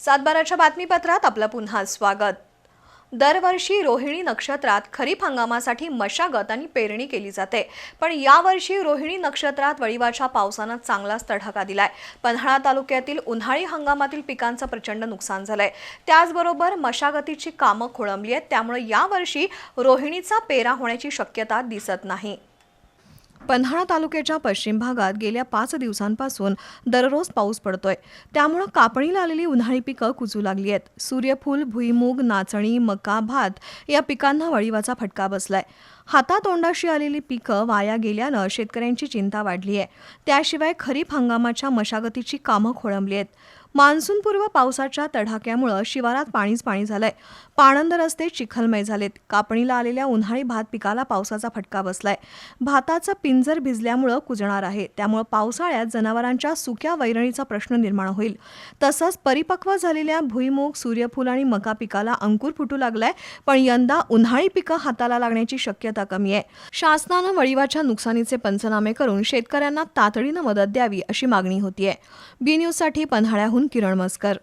सातबाराच्या बातमीपत्रात आपलं पुन्हा स्वागत. दरवर्षी रोहिणी नक्षत्रात खरीप हंगामासाठी मशागत आणि पेरणी केली जाते. पण यावर्षी रोहिणी नक्षत्रात वळीवाच्या पावसानं चांगलाच तडाखा दिलाय. पन्हाळा तालुक्यातील उन्हाळी हंगामातील पिकांचं प्रचंड नुकसान झालंय. त्याचबरोबर मशागतीची कामं खोळंबली आहेत. त्यामुळे यावर्षी रोहिणीचा पेरा होण्याची शक्यता दिसत नाही. पन्हाळा तालुक्याच्या पश्चिम भागात गेल्या पाच दिवसांपासून दररोज पाऊस पडतोय. त्यामुळं कापणीला आलेली उन्हाळी पिकं कुजू लागली आहेत. सूर्यफूल भुईमूग नाचणी मका भात या पिकांना वळीवाचा फटका बसलाय. हातातोंडाशी आलेली पिकं वाया गेल्यानं शेतकऱ्यांची चिंता वाढली आहे त्याशिवाय खरीप हंगामाच्या मशागतीची कामं खोळंबली आहेत. मान्सूनपूर्व पावसाच्या तडाख्यामुळं शिवारात पाणीच पाणी झालंय. पाणंद रस्ते चिखलमय झालेत. कापणीला आलेल्या उन्हाळी भात पिकाला पावसाचा फटका बसलाय. भाताचं पिंजर भिजल्यामुळं कुजणार आहे. त्यामुळं पावसाळ्यात जनावरांच्या सुक्या वैरणीचा प्रश्न निर्माण होईल. तसंच परिपक्व झालेल्या भुईमूग सूर्यफूल आणि मका पिकाला अंकुर फुटू लागलाय. पण यंदा उन्हाळी पिकं हाताला लागण्याची शक्यता कमी आहे. शासनानं वळिवाच्या नुकसानीचे पंचनामे करून शेतकऱ्यांना तातडीनं मदत द्यावी अशी मागणी होतीये. बी न्यूजसाठी पन्हाळ्याहून किरण मस्कर.